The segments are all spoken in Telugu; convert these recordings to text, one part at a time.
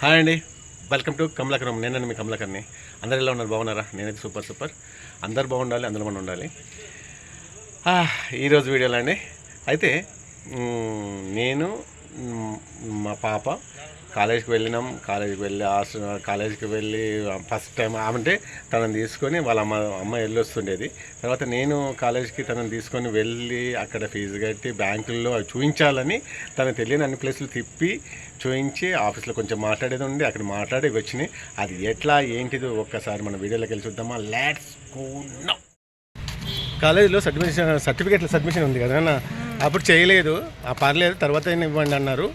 హాయ్ అండి. Welcome to Kamalakaram. నేనండి మీ కమలాకర్ని. అందరు ఎలా ఉన్నారు? బాగున్నారా? నేనైతే సూపర్ సూపర్. అందరు బాగుండాలి అందరూ మనం ఉండాలి. ఈరోజు వీడియోలో అండి. అయితే నేను మా పాప కాలేజీకి వెళ్ళినాం. కాలేజీకి వెళ్ళి కాలేజీకి వెళ్ళి ఫస్ట్ టైం అంటే తనని తీసుకొని వాళ్ళ అమ్మ అమ్మ వెళ్ళి వస్తుండేది తర్వాత నేను కాలేజీకి తనని తీసుకొని వెళ్ళి అక్కడ ఫీజు కట్టి బ్యాంకుల్లో అవి చూపించాలని తనకు తెలియని అన్ని ప్లేసులు తిప్పి చూపించి ఆఫీస్లో కొంచెం మాట్లాడేది ఉంది అక్కడ మాట్లాడి వచ్చినాయి. అది ఎట్లా ఏంటిది? ఒక్కసారి మన వీడియోలోకి వెళ్ళి చూద్దామా? లాట్స్ నౌ కాలేజీలో సర్టిఫికేషన్ సర్టిఫికేట్ల సబ్మిషన్ ఉంది కదా అన్న? అప్పుడు చేయలేదు. ఆ పర్లేదు తర్వాత ఇవ్వండి అన్నారు.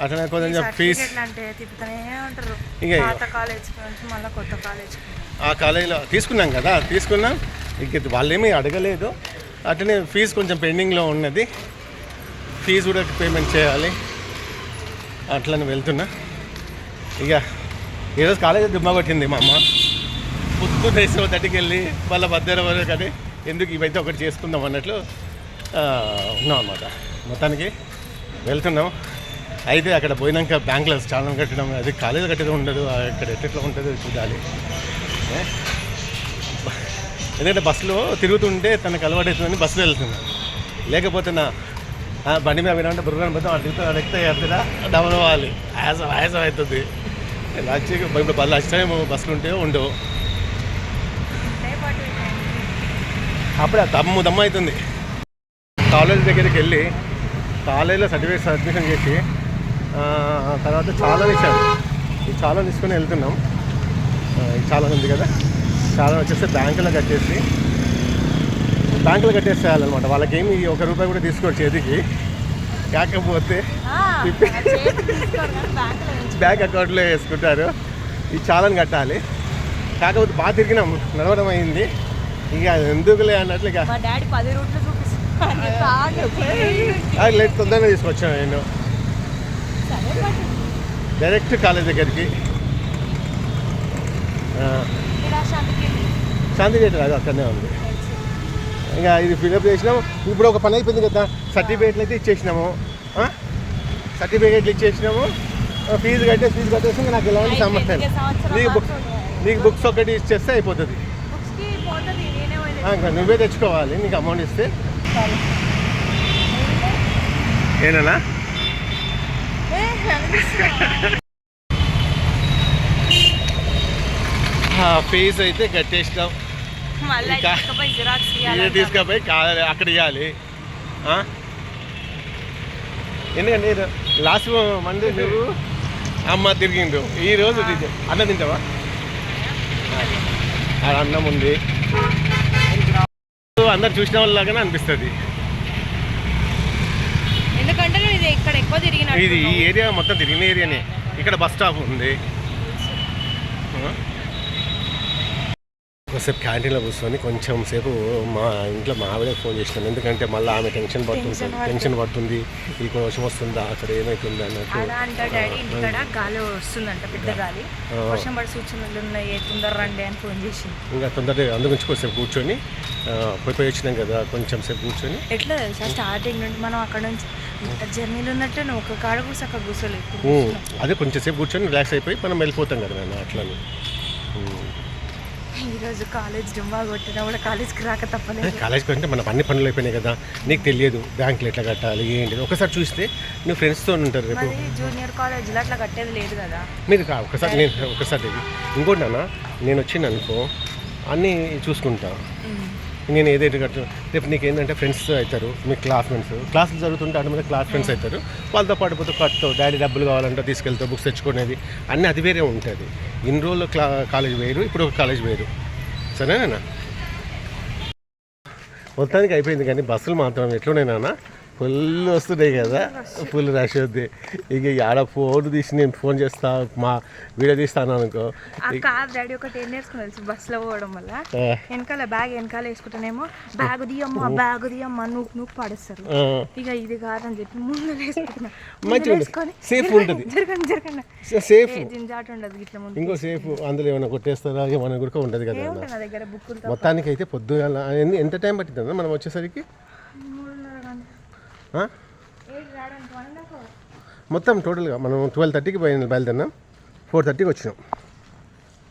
అట్లనే కొంచెం ఫీజ్ సర్టిఫికెట్లు అంటే తిప్పుతూనే ఉంటారు. ఇక- పాత కాలేజ్ నుంచి మళ్ళీ కొత్త కాలేజ్ ఆ కాలేజీలో తీసుకున్నాం కదా తీసుకున్నాం. ఇక వాళ్ళేమీ అడగలేదు. అట్లనే ఫీజు కొంచెం పెండింగ్లో ఉన్నది. ఫీజు కూడా పేమెంట్ చేయాలి. అట్లని వెళ్తున్నా. ఇక ఈరోజు కాలేజీ దుమ్మ కొట్టింది మా అమ్మ. పొద్దు దేశం తట్టికి వెళ్ళి వాళ్ళ మధ్య వరకు కానీ ఎందుకు ఇవైతే ఒకటి చేసుకుందాం అన్నట్లు ఉన్నాం అన్నమాట. మొత్తానికి వెళ్తున్నాం. అయితే అక్కడ పోయినాక బ్యాంకులో చాలా కట్టడం అది కాలేజీ కట్టడం ఉండదు అక్కడ ఎట్లా ఉంటుందో చూడాలి. ఎందుకంటే బస్సులో తిరుగుతుంటే తనకు అలవాటు అవుతుందని బస్సులో వెళ్తున్నాను లేకపోతే నా బండి మీద వినంటే బుర్రని పోతాం అటు తిరుగుతాం ఎక్కితే ఎడుతుందా డౌన్ అవ్వాలి ఆయాసం ఆయాసం అవుతుంది. వచ్చి ఇప్పుడు బస్సు లాస్ట్ టైం బస్సులు ఉంటే ఉండవు. అప్పుడే దమ్ము దమ్ము అవుతుంది. కాలేజ్ దగ్గరికి వెళ్ళి కాలేజీలో సర్టిఫికేట్ అడ్మిషన్ చేసి తర్వాత చాలా ఇచ్చారు ఈ చాలా తీసుకొని వెళ్తున్నాం. చాలా ఉంది కదా. చాలా వచ్చేసి బ్యాంకులో కట్టేసి బ్యాంకులో కట్టేసేయాలన్నమాట వాళ్ళకేమి ఒక రూపాయి కూడా తీసుకోరు చేతికి. కాకపోతే బ్యాంక్ అకౌంట్లో వేసుకుంటారు. ఈ చాలని కట్టాలి. కాకపోతే బాగా తిరిగినాం. నడవడం అయింది. ఇక ఎందుకులే అన్నట్లు ఇక లేదు తొందరగా తీసుకొచ్చాను నేను. డైరెక్ట్ కాలేజ్ దగ్గరికి. ఆ, శాంతి థియేటర్ అది అక్కడనే ఉంది. ఇంకా ఇది ఫిల్అప్ చేసినాము. ఇప్పుడు ఒక పని అయిపోయింది కదా సర్టిఫికేట్లు అయితే ఇచ్చేసినాము? సర్టిఫికేట్లు ఇచ్చేసినాము. ఫీజు కట్టే ఫీజు కట్టేసి ఇంకా నాకు ఎలాంటి సమస్య. నీకు బుక్ నీకు బుక్స్ ఒకటి ఇచ్చేస్తే అయిపోతుంది. ఇంకా నువ్వే తెచ్చుకోవాలి నీకు అమౌంట్ ఇస్తే. ఏనా ఫీజు అయితే కట్టేసినాం. తీసుకుపోయి జిరాక్స్ ఇది తీసుకుపోయి కా- అక్కడ ఇవ్వాలి? ఎందుకంటే లాస్ట్ మండే నువ్వు అమ్మ తిరిగిండు. ఈ రోజు అన్నం తింటావా? అన్నం ఉంది. అందరు చూసిన వాళ్ళలాగానే అనిపిస్తుంది. ఇది ఇక్కడ ఎక్కువ ఇది ఈ ఏరియా మొత్తం తిరిగిన ఏరియానే. ఇక్కడ బస్ స్టాప్ ఉంది? ఒకసేపు క్యాంటీన్లో కూర్చొని కొంచెం సేపు మా ఇంట్లో మా ఆవిడ ఫోన్ చేసినాను ఎందుకంటే మళ్ళీ ఆమె టెన్షన్ పడుతుంది టెన్షన్ పడుతుంది. ఇక్కడ వర్షం వస్తుందా అక్కడ ఏమవుతుంది అన్నట్టు. అలా అంట డాడీ ఇంటికాడ గాలి వస్తుందంట పెద్ద గాలి. ఆ. వర్షం పడి సూచనలు ఉన్నాయి తొందర రండి అని ఫోన్ చేసింది. ఇంకా తొందరగా అందుగురించి కొంచెం కూర్చొని పోయి వచ్చినాం కదా కొంచెం సేపు కూర్చొని. ఎట్లా తెలుసా స్టార్టింగ్ నుండి మనం అక్కడ నుంచి జర్నీలు ఉన్నట్టు నువ్వు ఒక కాడ కూర్చో అక్కడ కూర్చోలేదు. అదే కొంచెం సేపు కూర్చొని రిలాక్స్ అయిపోయి మనం వెళ్ళిపోతాం కదా ఉమ్. ఈరోజు కాలేజ్ డుమ్మా కొట్టినా కూడా కాలేజ్కి రాక తప్పలేదు. కాలేజ్కి అంటే మన అన్ని పనులు అయిపోయినాయి కదా నీకు తెలియదు బ్యాంకులు ఎట్లా కట్టాలి ఏంటి ఒకసారి చూస్తే నువ్వు ఫ్రెండ్స్తో ఉంటారు రేపు. జూనియర్ కాలేజ్లో అట్లా కట్టేది లేదు కదా. మీరు కా- ఒకసారి నేను ఒకసారి ఇంకోటి నాన్న నేను వచ్చింది అనుకో అన్నీ చూసుకుంటా. నేను ఏదైతే కట్టు రేపు నీకు ఏంటంటే ఫ్రెండ్స్ అవుతారు మీ క్లాస్ ఫ్రెండ్స్ క్లాసులు జరుగుతుంటే అంటే క్లాస్ ఫ్రెండ్స్ అవుతారు. వాళ్ళతో పాటు పోతే కట్టుతావు డాడీ డబ్బులు కావాలంటే తీసుకెళ్తావు బుక్స్ తెచ్చుకునేది. అన్నీ అది వేరే ఉంటుంది. ఇన్ని రోజులు క్లా కాలేజ్ వేరు ఇప్పుడు ఒక కాలేజ్ వేరు. సరేనా మొత్తానికి అయిపోయింది కానీ బస్సులు మాత్రం ఎట్లున్నాయి నాన్న? ఫుల్ వస్తున్నాయి కదా. Full rush. అవుద్ది ఇక ఆడ ఫోన్ తీసి నేను ఫోన్ చేస్తా మా వీడియో తీస్తాను అనుకో. కార్ డాడీ ఒకటి ఏం నేర్చుకుని బస్సులో పోవడం వల్ల. వెనకాల బ్యాగ్ వెనకాల వేసుకుంటేనేమో బ్యాగ్ తీయమ్మ బ్యాగ్ తీయమ్మ నువ్వు నువ్వు పడేస్తారు. ఇక ఇది కాదని చెప్పి ముందు వేసుకుంటున్నా. ముందులో ఉంటుంది. జరగండి. జరగండి. సేఫ్ జింజాట ఉండదు ఇట్లా ఇంకో సేఫ్ అందులో ఏమైనా కొట్టేస్తారా? ఏమైనా కూడా ఉంటుంది కదా మొత్తానికి అయితే పొద్దున ఎంత టైం పట్టింది మనం వచ్చేసరికి? మొత్తం టోటల్గా మనం ట్వెల్వ్ థర్టీకి బయలు బయలుదేరినాం. ఫోర్ థర్టీకి వచ్చినాం.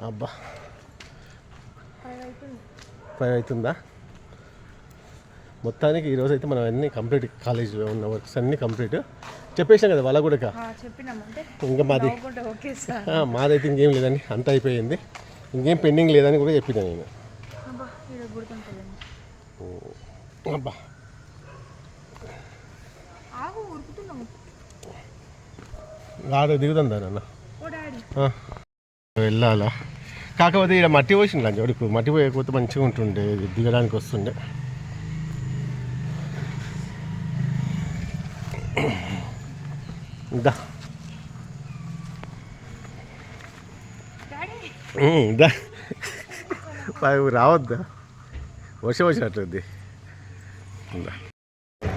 అబ్బా. ఫైవ్ అవుతుందా? మొత్తానికి ఈరోజు అయితే మనం అన్నీ కంప్లీట్ కాలేజీలో ఉన్న వర్క్స్ అన్నీ కంప్లీట్ చెప్పేసాం కదా వాళ్ళ కూడా ఇంకా. మాది మాదైతే ఇంకేం లేదండి. అంతా అయిపోయింది. ఇంకేం పెండింగ్ లేదని కూడా చెప్పినా నేను. అబ్బా. ఆగు ఉరుకుతున్నాము ఆడ. వెళ్ళాలా? కాకపోతే ఇక్కడ మట్టి పోసింది లంచ్ వాడికి మట్టి పోయకపోతే మంచిగా ఉంటుండే దిగడానికి వస్తుండే. దా. దా. రావద్దా? వర్షం వచ్చినట్లుంది.